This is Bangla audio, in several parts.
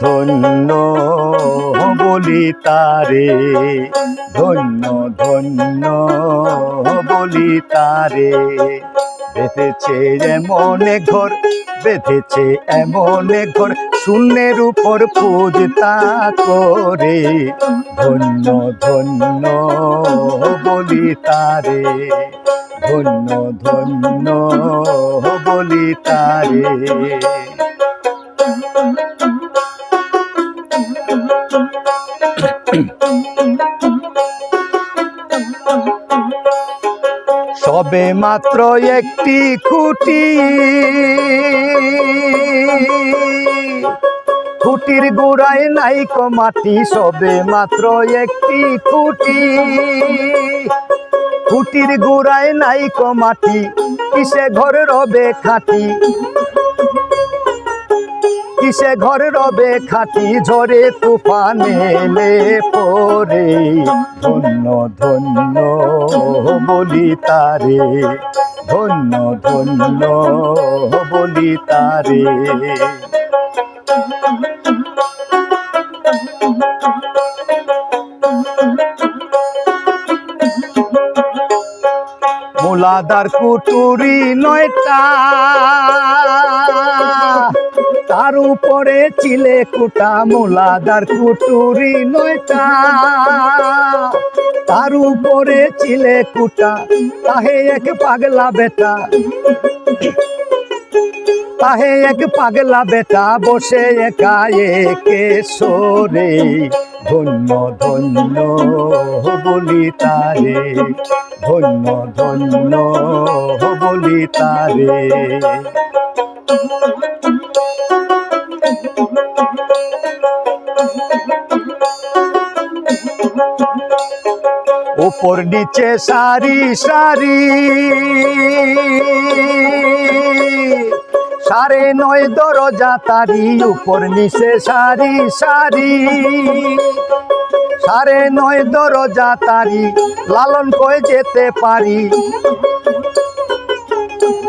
ধন্য বলি তারে। ধন্য ধন্য বলি তারে। বেঁধেছে এমন ঘর, বেঁধেছে এমন ঘর, শূন্যের উপর পূজতা করে। ধন্য ধন্য বলি তারে। ধন্য ধন্য বলি তারে। সবে মাত্র একটি খুঁটি। খুঁটির গোড়ায় নাই মাটি, সবে মাত্র একটি খুঁটি। খুঁটির গোড়ায় নাই মাটি, কিসে ঘর রবে খাটি? কিসে ঘর রবে খাটি ঝরে তুফান এলে পরে? ধন্য ধন্য বলি তারে, ধন্য ধন্য বলি তারে। মোলাদার কুটুরি নয়টা তার উপরে চিলে কুটা মোলাদার কুটুরি নয়টা। তার উপরে চিলে কুটা, তাহে এক পাগলা বেটা। তাহে এক পাগলা বেটা, বসে একা একে সরে ধন্য ধন্য বলি তারে, ধন্য ধন্য বলি তারে। উপর নিচে সারি সারি। সাড়ে নয় দরজা, তারি উপর নিচে সারি সারি। সাড়ে নয় দরজা, তারি লালন কয়ে যেতে পারি?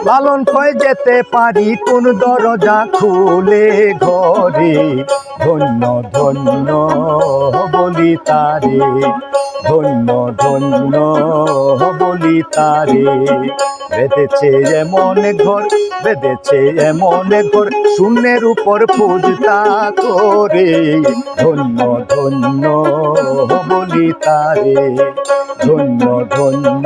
লালন কয়ে যেতে পারি, কোন দরজা খুলে ঘরে। ধন্য ধন্য বলি তারে, ধন্য ধন্য বলি তারে। বেঁধেছে এমন ঘর, বেঁধেছে এমন ঘর, শূন্যের উপর পূজতা করে। ধন্য ধন্য বলি তারে, ধন্য ধন্য